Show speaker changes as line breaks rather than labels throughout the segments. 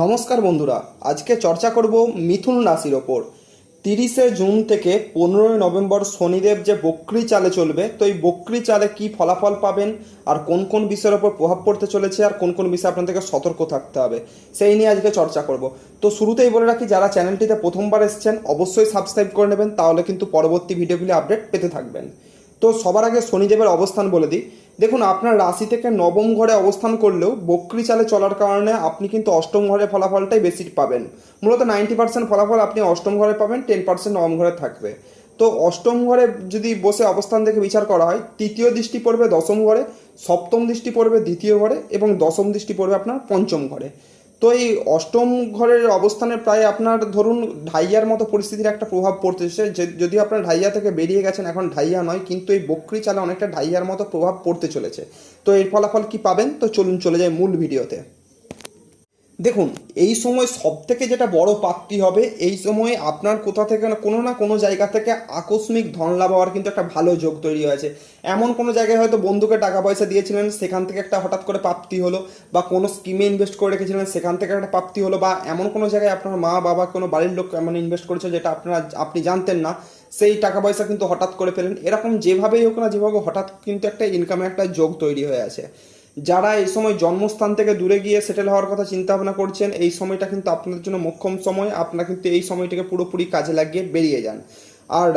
নমস্কার বন্ধুরা, আজকে চর্চা করব মিথুন রাশির ওপর। তিরিশে জুন থেকে পনেরোই নভেম্বর শনিদেব যে বক্রি চালে চলবে, তো এই বক্রি চালে কি ফলাফল পাবেন, আর কোন কোন বিষয়ের ওপর প্রভাব পড়তে চলেছে, আর কোন কোন বিষয়ে আপনাদেরকে সতর্ক থাকতে হবে, সেই নিয়ে আজকে চর্চা করব। তো শুরুতেই বলে রাখি, যারা চ্যানেলটিতে প্রথমবার এসছেন, অবশ্যই সাবস্ক্রাইব করে নেবেন, তাহলে কিন্তু পরবর্তী ভিডিওগুলি আপডেট পেতে থাকবেন। তো সবার আগে শনিদেবের অবস্থান বলে দিই। দেখুন, আপনার রাশি থেকে নবম ঘরে অবস্থান করলেও বক্রি চালে চলার কারণে আপনি কিন্তু অষ্টম ঘরের ফলাফলটাই বেশি পাবেন। মূলত নাইনটি পার্সেন্ট ফলাফল আপনি অষ্টম ঘরে পাবেন, টেন পার্সেন্ট নবম ঘরে থাকবে। তো অষ্টম ঘরে যদি বসে অবস্থান দেখে বিচার করা হয়, তৃতীয় দৃষ্টি পড়বে দশম ঘরে, সপ্তম দৃষ্টি পড়বে দ্বিতীয় ঘরে এবং দশম দৃষ্টি পড়বে আপনার পঞ্চম ঘরে। তো এই অষ্টম ঘরের অবস্থানে প্রায় আপনার ধরুন ঢাইয়ার মতো পরিস্থিতির একটা প্রভাব পড়তেছে যে যদি আপনার ঢাইয়া থেকে বেরিয়ে গেছেন, এখন ঢাইয়া নয়, কিন্তু এই বকরি চালে অনেকটা ঢাইয়ার মতো প্রভাব পড়তে চলেছে। তো এর ফলাফল কি পাবেন? তো চলুন চলে যাই মূল ভিডিওতে। দেখুন, এই সময় সব থেকে যেটা বড় প্রাপ্তি হবে, এই সময় আপনার কোথা থেকে না কোনো না কোনো জায়গা থেকে আকস্মিক ধন লাভ হওয়ার কিন্তু একটা ভালো যোগ তৈরি হয়েছে। এমন কোনো জায়গায় হয়তো বন্ধুকে টাকা পয়সা দিয়েছিলেন, সেখান থেকে একটা হঠাৎ করে প্রাপ্তি হলো, বা কোনো স্কিমে ইনভেস্ট করে রেখেছিলেন, সেখান থেকে একটা প্রাপ্তি হলো, বা এমন কোনো জায়গায় আপনার মা, বাবা, কোনো বাড়ির লোক এমন ইনভেস্ট করেছে যেটা আপনারা, আপনি জানতেন না, সেই টাকা পয়সা কিন্তু হঠাৎ করে পেলেন। এরকম যেভাবেই হোক না যেভাবে হঠাৎ কিন্তু একটা ইনকামের একটা যোগ তৈরি হয়ে আছে। যারা এই সময় জন্মস্থান থেকে দূরে গিয়ে সেটেল হওয়ার কথা চিন্তা ভাবনা করছেন, এই সময়টা কিন্তু আপনাদের জন্য মোক্ষম সময়। আপনারা কিন্তু এই সময়টাকে পুরোপুরি কাজে লাগিয়ে বেরিয়ে যান। আর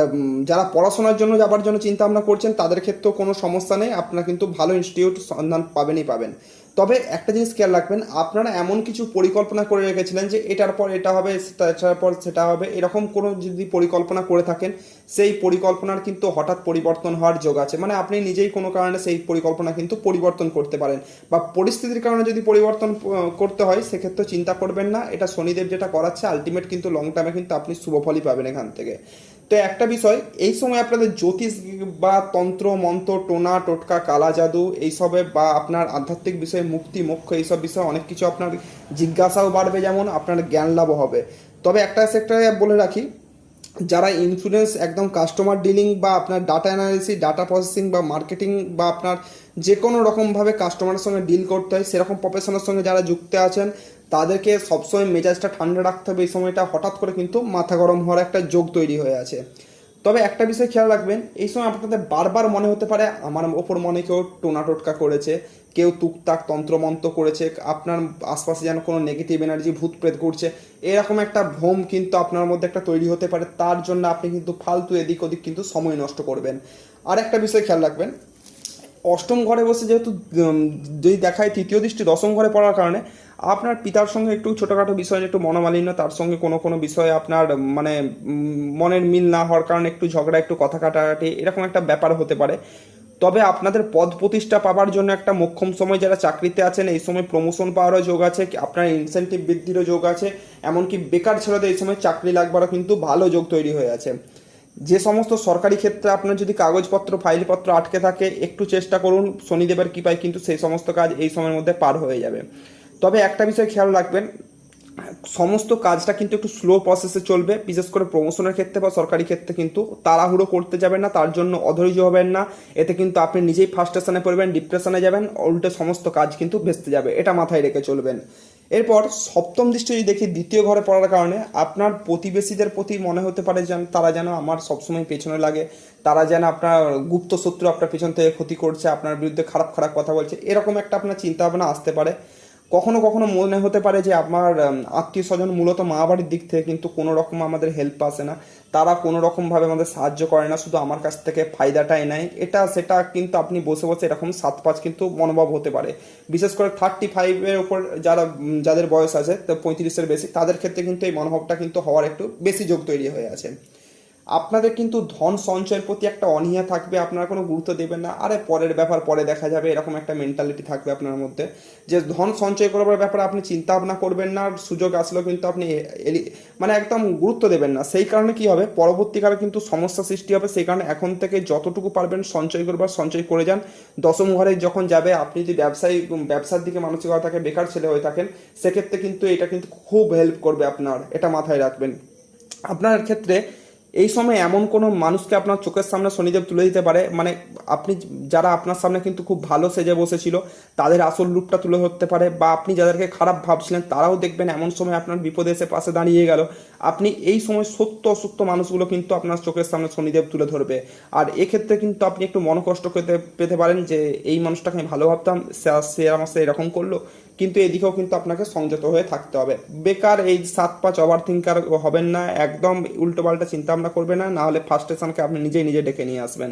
যারা পড়াশোনার জন্য যাবার জন্য চিন্তা ভাবনা করছেন, তাদের ক্ষেত্রেও কোনো সমস্যা নেই। আপনারা কিন্তু ভালো ইনস্টিটিউট সন্ধান পাবেনই পাবেন। তবে একটা জিনিস খেয়াল রাখবেন, আপনারা এমন কিছু পরিকল্পনা করে রেখেছিলেন যে এটার পর এটা হবে সেটার পর সেটা হবে, এরকম কোনো যদি পরিকল্পনা করে থাকেন, সেই পরিকল্পনার কিন্তু হঠাৎ পরিবর্তন হওয়ার যোগ আছে। মানে আপনি নিজেই কোনো কারণে সেই পরিকল্পনা কিন্তু পরিবর্তন করতে পারেন। বা পরিস্থিতির কারণে যদি পরিবর্তন করতে হয়, সেক্ষেত্রে চিন্তা করবেন না, এটা শনিদেব যেটা করাচ্ছে আলটিমেট কিন্তু লং টার্মে কিন্তু আপনি শুভফলই পাবেন এখান থেকে। তো একটা বিষয়, এই সময় আপনাদের জ্যোতিষ বা তন্ত্র, মন্ত্র, টোনা, টোটকা, কালা জাদু এইসবে বা আপনার আধ্যাত্মিক বিষয়ে, মুক্তি, মোক্ষ এইসব বিষয়ে অনেক কিছু আপনার জিজ্ঞাসাও বাড়বে যেমন আপনার জ্ঞান লাভও হবে। তবে একটা সেক্টরে বলে রাখি, যারা ইন্স্যুরেন্স একদম কাস্টমার ডিলিং বা আপনার ডাটা অ্যানালিসিস ডাটা প্রসেসিং বা মার্কেটিং বা আপনার যে কোনো রকমভাবে কাস্টমারের সঙ্গে ডিল করতে হয়, সেরকম প্রফেশনের সঙ্গে যারা যুক্ত আছেন তাদেরকে সবসময় মেজাজটা ঠান্ডা রাখতে হবে এই সময়টা। হঠাৎ করে কিন্তু মাথা গরম হওয়ার একটা যোগ তৈরি হয়ে আছে। তবে একটা বিষয় খেয়াল রাখবেন, এই সময় আপনাদের বারবার মনে হতে পারে আমার ওপর মনে কেউ টোনা টোটকা করেছে, কেউ তুকতাক তন্ত্রমন্ত্র করেছে, আপনার আশপাশে যেন কোনো নেগেটিভ এনার্জি ভূত প্রেত ঘুরছে। এরকম একটা ভ্রম কিন্তু আপনার মধ্যে একটা তৈরি হতে পারে, তার জন্য আপনি কিন্তু ফালতু এদিক ওদিক কিন্তু সময় নষ্ট করবেন। আর একটা বিষয় খেয়াল রাখবেন, অষ্টম ঘরে বসে যেহেতু যদি দেখায় তৃতীয় দৃষ্টি দশম ঘরে পড়ার কারণে আপনার পিতার সঙ্গে একটু ছোটোখাটো বিষয় একটু মনোমালিন্য, তার সঙ্গে কোনো কোনো বিষয়ে আপনার মানে মনের মিল না হওয়ার কারণে একটু ঝগড়া, একটু কথা কাটাকাটি, এরকম একটা ব্যাপার হতে পারে। তবে আপনাদের পদ প্রতিষ্ঠা পাওয়ার জন্য একটা মোক্ষম সময় যারা চাকরিতে আছেন, এই সময় প্রমোশন পাওয়ারও যোগ আছে, আপনার ইনসেন্টিভ বৃদ্ধিরও যোগ আছে, এমনকি বেকার ছেলেদের এই সময় চাকরি লাগবারও কিন্তু ভালো যোগ তৈরি হয়ে আছে। যে সমস্ত সরকারি ক্ষেত্রে আপনার যদি কাগজপত্র, ফাইলপত্র আটকে থাকে, একটু চেষ্টা করুন, শনিদেবের কৃপায় কিন্তু সেই সমস্ত কাজ এই সময়ের মধ্যে পার হয়ে যাবে। তবে একটা বিষয় খেয়াল রাখবেন, সমস্ত কাজটা কিন্তু একটু স্লো প্রসেসে চলবে, বিশেষ করে প্রমোশনের ক্ষেত্রে বা সরকারি ক্ষেত্রে কিন্তু তাড়াহুড়ো করতে যাবেন না, তার জন্য অধৈর্য হবেন না, এতে কিন্তু আপনি নিজেই ফার্স্টেশনে পড়বেন ডিপ্রেশনে যাবেন, উল্টে সমস্ত কাজ কিন্তু ভেস্তে যাবে, এটা মাথায় রেখে চলবেন। এরপর সপ্তম দৃষ্টি যদি দেখি, দ্বিতীয় ঘরে পড়ার কারণে আপনার প্রতিবেশীদের প্রতি মনে হতে পারে যেন, তারা যেন আমার সবসময় পেছনে লাগে, তারা যেন আপনার গুপ্ত শত্রু আপনার পেছন থেকে ক্ষতি করছে, আপনার বিরুদ্ধে খারাপ খারাপ কথা বলছে, এরকম একটা আপনার চিন্তা ভাবনা আসতে পারে। কখনো কখনো মনে হতে পারে যে আমার আত্মীয় স্বজন মূলত মা বাড়ির দিক থেকে কিন্তু কোনো রকম আমাদের হেল্প আসে না। তারা কোনো রকমভাবে আমাদের সাহায্য করে না, শুধু আমার কাছ থেকে ফায়দাটাই নেয়। এটা, সেটা কিন্তু আপনি বসে বসে এরকম সাত পাঁচ কিন্তু মনোভাব হতে পারে। বিশেষ করে থার্টি ফাইভের ওপর যারা যাদের বয়স আছে, তো পঁয়ত্রিশের বেশি, তাদের ক্ষেত্রে কিন্তু এই মনোভাবটা কিন্তু হওয়ার একটু বেশি যোগ তৈরি হয়ে আছে। আপনাদের কিন্তু ধন সঞ্চয়ের প্রতি একটা অনীহা থাকবে, আপনারা কোনো গুরুত্ব দেবেন না। আরে, পরের ব্যাপার, পরে দেখা যাবে, এরকম একটা মেন্টালিটি থাকবে আপনার মধ্যে। যে ধন সঞ্চয় করার ব্যাপারে আপনি চিন্তা ভাবনা করবেন না, সুযোগ আসলেও কিন্তু আপনি মানে একদম গুরুত্ব দেবেন না। সেই কারণে কি হবে? পরবর্তীকালে কিন্তু সমস্যা সৃষ্টি হবে। সেই কারণে এখন থেকে যতটুকু পারবেন সঞ্চয় করবার, সঞ্চয় করে যান। দশম ঘরে যখন যাবে, আপনি যদি ব্যবসায়ী ব্যবসার দিকে মানসিকতা থাকে বেকার ছেলে হয়ে থাকেন, সেক্ষেত্রে কিন্তু এটা কিন্তু খুব হেল্প করবে আপনার। এটা মাথায় রাখবেন। আপনার ক্ষেত্রে এই সময় এমন কোনো মানুষকে আপনার চোখের সামনে শনিদেব তুলে দিতে পারে? মানে আপনি যারা আপনার সামনে কিন্তু খুব ভালো সেজে বসেছিল, তাদের আসল রূপটা তুলে ধরতে পারে বা আপনি যাদেরকে খারাপ ভাবছিলেন তারাও দেখবেন এমন সময় আপনার বিপদে এসে পাশে দাঁড়িয়ে গেল। আপনি এই সময় সত্য অসত্য মানুষগুলো কিন্তু আপনার চোখের সামনে শনিদেব তুলে ধরবে। আর এক্ষেত্রে কিন্তু আপনি একটু মনকষ্ট পেতে পেতে পারেন যে, এই মানুষটাকে আমি ভালো ভাবতাম, সে- সে আমার সাথে এরকম করল। কিন্তু এদিকেও কিন্তু আপনাকে সংযত হয়ে থাকতে হবে। বেকার এই সাত পাঁচ ওভার থিঙ্কার হবেন না, একদম উল্টোপাল্টা চিন্তা ভাবনা করবে না নাহলে ফার্স্টেশনকে আপনি নিজেই নিজে ডেকে নিয়ে আসবেন।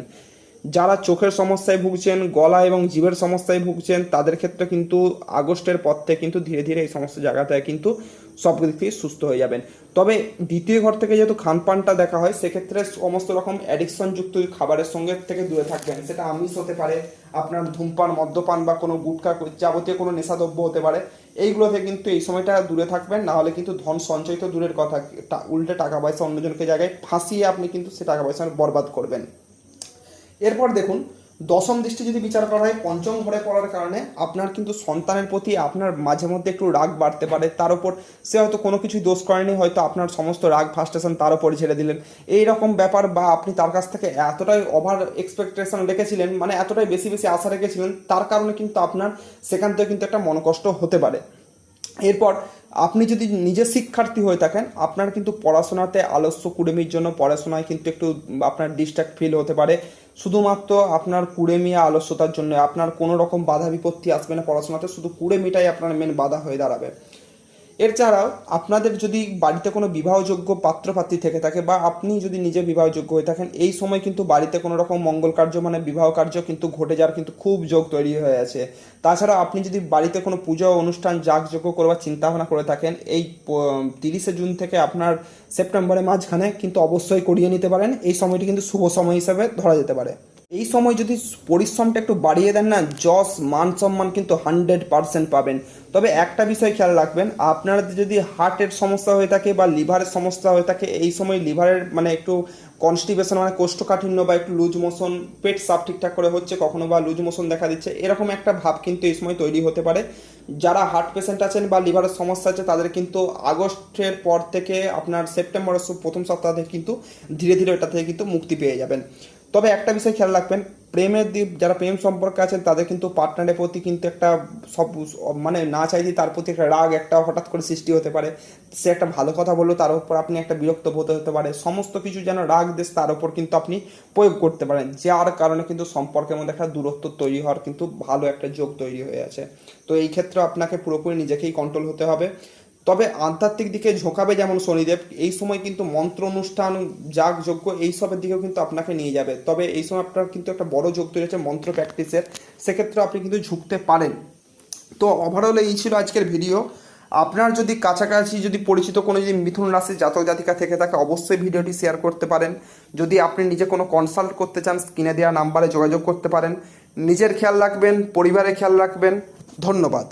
যারা চোখের সমস্যায় ভুগছেন, গলা এবং জীবের সমস্যায় ভুগছেন, তাদের ক্ষেত্রে কিন্তু আগস্টের পর থেকে কিন্তু ধীরে ধীরে এই সমস্ত জায়গাতে কিন্তু সব দিক থেকে সুস্থ হয়ে যাবেন। তবে দ্বিতীয় ঘর থেকে যেহেতু খানপানটা দেখা হয়, সেক্ষেত্রে সমস্ত রকম অ্যাডিকশন যুক্ত খাবারের সঙ্গে থেকে দূরে থাকবেন। সেটা আমিষ হতে পারে, আপনার ধূমপান, মদ্যপান বা কোনো গুটখা যাবতীয় কোনো নেশাদ্রব্য হতে পারে, এইগুলো থেকে কিন্তু এই সময়টা দূরে থাকবেন। না হলে কিন্তু ধন সঞ্চয় তো দূরের কথা উল্টে টাকা পয়সা অন্যজনকে জায়গায় ফাঁসিয়ে আপনি কিন্তু সে টাকা পয়সা বরবাদ করবেন। এরপর দেখুন, দশম দৃষ্টি যদি বিচার করা হয়, পঞ্চম ঘরে পড়ার কারণে আপনার কিন্তু সন্তানের প্রতি আপনার মাঝে মধ্যে একটু রাগ বাড়তে পারে। তার উপর সে হয়তো কোনো কিছু দোষ করেনি, হয়তো আপনার সমস্ত রাগ ফাস্টেশন তার উপরে ছেড়ে দিলেন। এই রকম ব্যাপার বা আপনি তার কাছ থেকে এতটাই ওভার এক্সপেকটেশন রেখেছিলেন মানে এতটাই বেশি বেশি আশা রেখেছিলেন, তার কারণে কিন্তু আপনার সেখান থেকে কিন্তু একটা মনকষ্ট হতে পারে। এরপর আপনি যদি নিজে শিক্ষার্থী হয়ে থাকেন, আপনার কিন্তু পড়াশোনাতে আলস্য কুড়েমির জন্য পড়াশোনায় কিন্তু একটু আপনার ডিস্ট্রাক্ট ফিল হতে পারে। শুধুমাত্র আপনার কুড়েমিয়া আলস্যতার জন্য আপনার কোনো রকম বাধা বিপত্তি আসবে না পড়াশোনাতে, শুধু কুড়েমিটাই আপনার মেন বাধা হয়ে দাঁড়াবে। এছাড়াও আপনাদের যদি বাড়িতে কোনো বিবাহযোগ্য পাত্রপাত্রী থেকে থাকে বা আপনি যদি নিজে বিবাহযোগ্য হয়ে থাকেন, এই সময় কিন্তু বাড়িতে কোনো রকম মঙ্গল কার্য মানে বিবাহ কার্য কিন্তু ঘটে যাওয়ার কিন্তু খুব যোগ তৈরি হয়ে আছে। তাছাড়া আপনি যদি বাড়িতে কোনো পুজো অনুষ্ঠান যাগযজ্ঞ করবার চিন্তা ভাবনা করে থাকেন, এই তিরিশে জুন থেকে আপনার সেপ্টেম্বরের মাঝখানে কিন্তু অবশ্যই করিয়ে নিতে পারেন। এই সময়টি কিন্তু শুভ সময় হিসাবে ধরা যেতে পারে। এই সময় যদি পরিশ্রমটা একটু বাড়িয়ে দেন না, যশ, মান সম্মান কিন্তু হান্ড্রেড পার্সেন্ট পাবেন। তবে একটা বিষয় খেয়াল রাখবেন আপনার যদি হার্টের সমস্যা হয়ে থাকে বা লিভারের সমস্যা হয়ে থাকে, এই সময় লিভারের মানে একটু কনস্টিপেশন মানে কোষ্ঠকাঠিন্য বা একটু লুজ মোশন, পেট সাফ ঠিকঠাক করে হচ্ছে কখনো বা লুজ মোশন দেখা দিচ্ছে, এরকম একটা ভাব কিন্তু এই সময় তৈরি হতে পারে। যারা হার্ট পেশেন্ট আছেন বা লিভারের সমস্যা আছে, তাদের কিন্তু আগস্টের পর থেকে আপনার সেপ্টেম্বরের প্রথম সপ্তাহ থেকে কিন্তু ধীরে ধীরে এটা থেকে কিন্তু মুক্তি পেয়ে যাবেন। তবে একটা বিষয় খেয়াল রাখবেন, প্রেমের দিক, যারা প্রেম সম্পর্কে আছেন, তাদের কিন্তু পার্টনারের প্রতি কিন্তু একটা সব মানে না চাইতে তার প্রতি একটা রাগ একটা হঠাৎ করে সৃষ্টি হতে পারে। সে একটা ভালো কথা বলল, তার উপর আপনি একটা বিরক্ত বোধ হতে পারে। সমস্ত কিছু যেন রাগ দেশ, তার উপর কিন্তু আপনি প্রয়োগ করতে পারেন, যার কারণে কিন্তু সম্পর্কের মধ্যে একটা দূরত্ব তৈরি হওয়ার কিন্তু ভালো একটা যোগ তৈরি হয়ে আছে। তো এই ক্ষেত্রে আপনাকে পুরোপুরি নিজেকেই কন্ট্রোল হতে হবে। তবে আধ্যাত্মিক দিকে ঝোঁকাবে যেমন শনিদেব, এই সময় কিন্তু মন্ত্র অনুষ্ঠান, যাগ যজ্ঞ এইসবের দিকেও কিন্তু আপনাকে নিয়ে যাবে। তবে এই সময় আপনার কিন্তু একটা বড় যোগ তৈরি হচ্ছে মন্ত্র প্র্যাকটিসের সেক্ষেত্রে আপনি কিন্তু ঝুঁকতে পারেন। তো ওভারঅল এই ছিল আজকের ভিডিও আপনার যদি কাছাকাছি যদি পরিচিত কোনো যদি মিথুন রাশির জাতক জাতিকা থেকে থাকে, অবশ্যই ভিডিওটি শেয়ার করতে পারেন। যদি আপনি নিজে কোনো কনসাল্ট করতে চান স্ক্রিনে দেওয়া নাম্বারে যোগাযোগ করতে পারেন। নিজের খেয়াল রাখবেন, পরিবারের খেয়াল রাখবেন। ধন্যবাদ।